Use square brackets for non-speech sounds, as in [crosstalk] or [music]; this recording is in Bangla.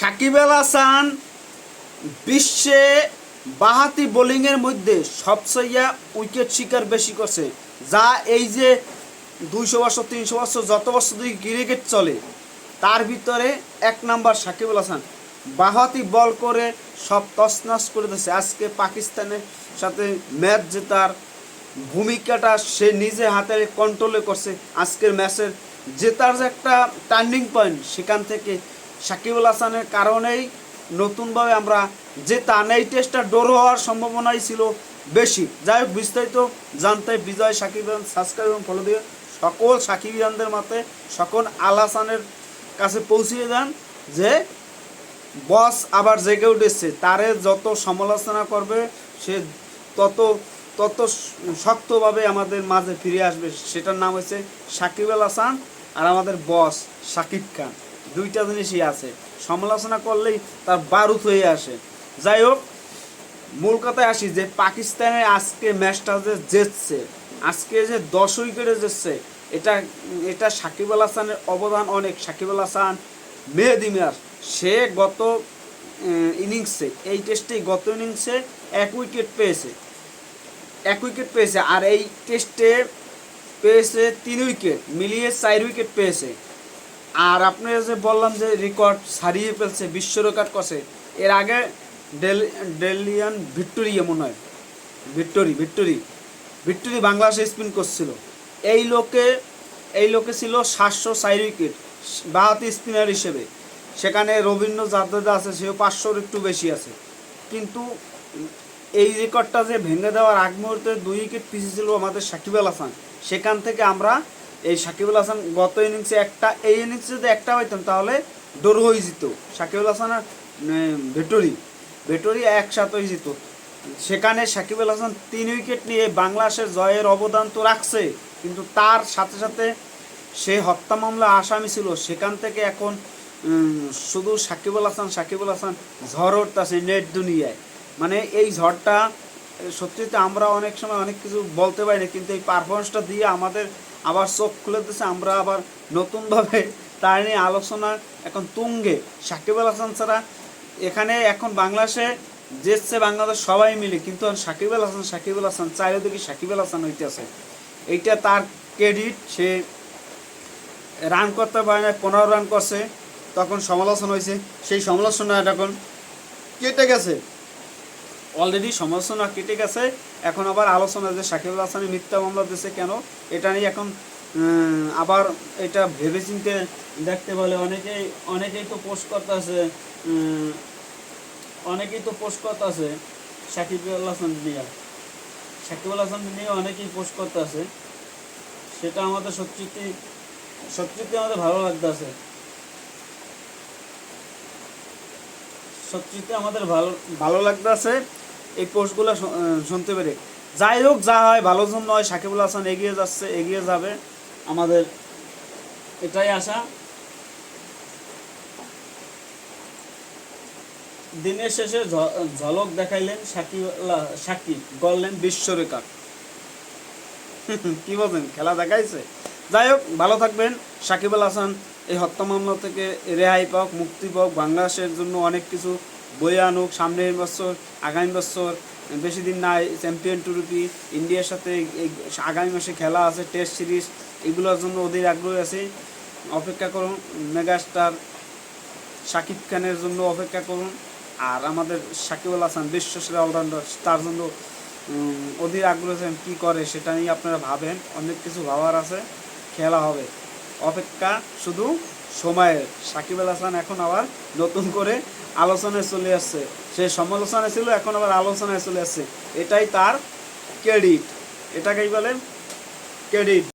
সাকিব আল হাসান বিশ্বে বাহাতি বোলিংয়ের মধ্যে সবচেয়ে উইকেট শিকার বেশি করছে। যা এই যে দুইশো বছর, তিনশো বছর, যত বছর ধরে ক্রিকেট চলে, তার ভিতরে এক নাম্বার সাকিব আল হাসান। বাহাতি বল করে সব তছনছ করে দিচ্ছে আজকে পাকিস্তানের সাথে ম্যাচ জেতার ভূমিকাটা সে নিজে হাতে কন্ট্রোলে করছে। আজকের ম্যাচের জেতার যে একটা টার্নিং পয়েন্ট সেখান থেকে সাকিবুল হাসানের কারণেই নতুনভাবে আমরা জেতা এই টেস্টটা ডোর হওয়ার সম্ভাবনাই ছিল বেশি। যাই হোক, বিস্তারিত জানতে বিজয় সাকিব সাবস্ক্রাইব এবং ফলো দিয়ে সকল সাকিবিয়ানদের মাতে সকল আল হাসানের কাছে পৌঁছিয়ে দেন যে বস আবার জেগে উঠেছে। তারে যত সমালোচনা করবে, সে তত তত শক্তভাবে আমাদের মাঝে ফিরে আসবে। সেটার নাম হচ্ছে সাকিব আল হাসান আর আমাদের বস সাকিব খান। দুইটা জিনিসই আছে। সমালোচনা করলেই তার বারুদ হয়ে আসে। যাই হোক, মূল কথায় আসি যে পাকিস্তানে আজকে ম্যাচটা যে জিতছে, আজকে যে দশ উইকেটে জেতছে, এটা এটা সাকিব আল হাসানের অবদান অনেক। সাকিব আল হাসান, মেহেদি মিয়ার, সে গত ইনিংসে, এই টেস্টেই গত ইনিংসে এক উইকেট পেয়েছে। এক উইকেট পেয়েছে, আর এই টেস্টে পেয়েছে তিন উইকেট, মিলিয়ে চার উইকেট পেয়েছে। আর আপনি যে বললাম যে রেকর্ড ছাড়িয়ে ফেলছে, বিশ্ব রেকর্ড করছে, এর আগে ডেল, ডেলিয়ান ভিক্টোরিয়া মনে হয়। ভিক্টোরি ভিক্টোরি ভিক্টোরি বাংলাদেশে স্পিন করছিল। এই লোকে এই লোকে ছিল সাতশো চার উইকেট বাহাতি স্পিনার হিসেবে। সেখানে রবীন্দ্র জাদেজা আছে, সেও পাঁচশোর একটু বেশি আছে। কিন্তু এই রেকর্ডটা যে ভেঙে দেওয়ার আগ মুহূর্তে দুই উইকেট পিছিয়ে ছিল আমাদের সাকিব আল হাসান। সেখান থেকে আমরা এই সাকিব আল হাসান গত ইনিংসে একটা, এই ইনিংসে যদি একটা হইতাম, তাহলে ডোর হয়ে যেত। সাকিব আল হাসান ভেটরি। ভেটরি একসাথে হয়ে যেত। সেখানে সাকিব আল হাসান তিন উইকেট নিয়ে বাংলাদেশের জয়ের অবদান তো রাখছে, কিন্তু তার সাথে সাথে সে হত্যা মামলা আসামি ছিল। সেখান থেকে এখন শুধু সাকিবুল হাসান সাকিবুল হাসান ঝড় উঠতেছে নেট দুনিয়ায়। মানে এই ঝড়টা সত্যিতে আমরা অনেক সময় অনেক কিছু বলতে পারি না, কিন্তু এই পারফরমেন্সটা দিয়ে আমাদের আবার চোখ খুলে দিচ্ছে আমরা আবার নতুনভাবে তার নিয়ে আলোচনা এখন তুঙ্গে। সাকিবুল হাসান ছাড়া এখানে এখন বাংলাদেশে যেচ্ছে বাংলাদেশ সবাই মিলে, কিন্তু সাকিবুল হাসান সাকিবুল হাসান চারিদিকে সাকিবুল হাসান হইতেছে এইটা তার ক্রেডিট সে রান করতে পারে না পনেরো রান করছে, তখন সমালোচনা হয়েছে। সেই সমালোচনা এখন কেটে গেছে। অলরেডি সমালোচনা কেটে গেছে এখন আবার আলোচনা যে সাকিবুল হাসানি মিথ্যা মামলা দিয়েছে কেন, এটা নিয়ে এখন আবার এটা ভেবেচিন্তে দেখতে বলে অনেকেই অনেকেই তো পোস্ট করতে আছে অনেকেই তো পোস্ট করতে আছে সাকিবুল হাসান নিয়ে। সাকিবুল হাসান নিয়ে অনেকেই পোস্ট করতে আছে সেটা আমাদের সত্যি সত্যি আমাদের ভালো লাগতেছে। সত্যিতে আমাদের ভালো ভালো লাগতেছে। এই পোস্টগুলো শুনতে পেরে। যাই হোক, যা হয়, ভালো জন্য হয় সাকিবুল হাসান এগিয়ে যাচ্ছে, এগিয়ে যাবে। আমাদের এটাই আশা। দিনের শেষে ঝলক দেখাইলেন সাকিব সাকিব, গড়লেন বিশ্ব রেকর্ড [laughs] কি বলবেন খেলা দেখাইছে? যাই হোক, ভালো থাকবেন। সাকিব আল হাসান এই হত্যা মামলা থেকে রেহাই পাক, মুক্তি পাক, বাংলাদেশের জন্য অনেক কিছু বয়ে আনুক, সামনের বছর, আগামী বছর, বেশি দিন নাই, চ্যাম্পিয়ন ট্রফি ইন্ডিয়ার সাথে আগামী মাসে খেলা আছে, টেস্ট সিরিজ, এগুলোর জন্য ওদের আগ্রহ আছে। অপেক্ষা করুন, মেগাস্টার শাকিব খানের জন্য অপেক্ষা করুন, আর আমাদের সাকিব আল হাসান বিশ্বসেরা অলরাউন্ডার, তার জন্য অধীর আগ্রহ আছেন কী করে সেটা নিয়ে আপনারা ভাবেন, অনেক কিছু ভাবার আছে, খেলা হবে। অপেক্ষা শুধু সময়ের সাকিব আল হাসান এখন আবার নতুন করে আলোচনায় চলে আসছে। সে সমালোচনায় ছিল, এখন আবার আলোচনায় চলে আসছে। এটাই তার ক্রেডিট এটাকেই বলে ক্রেডিট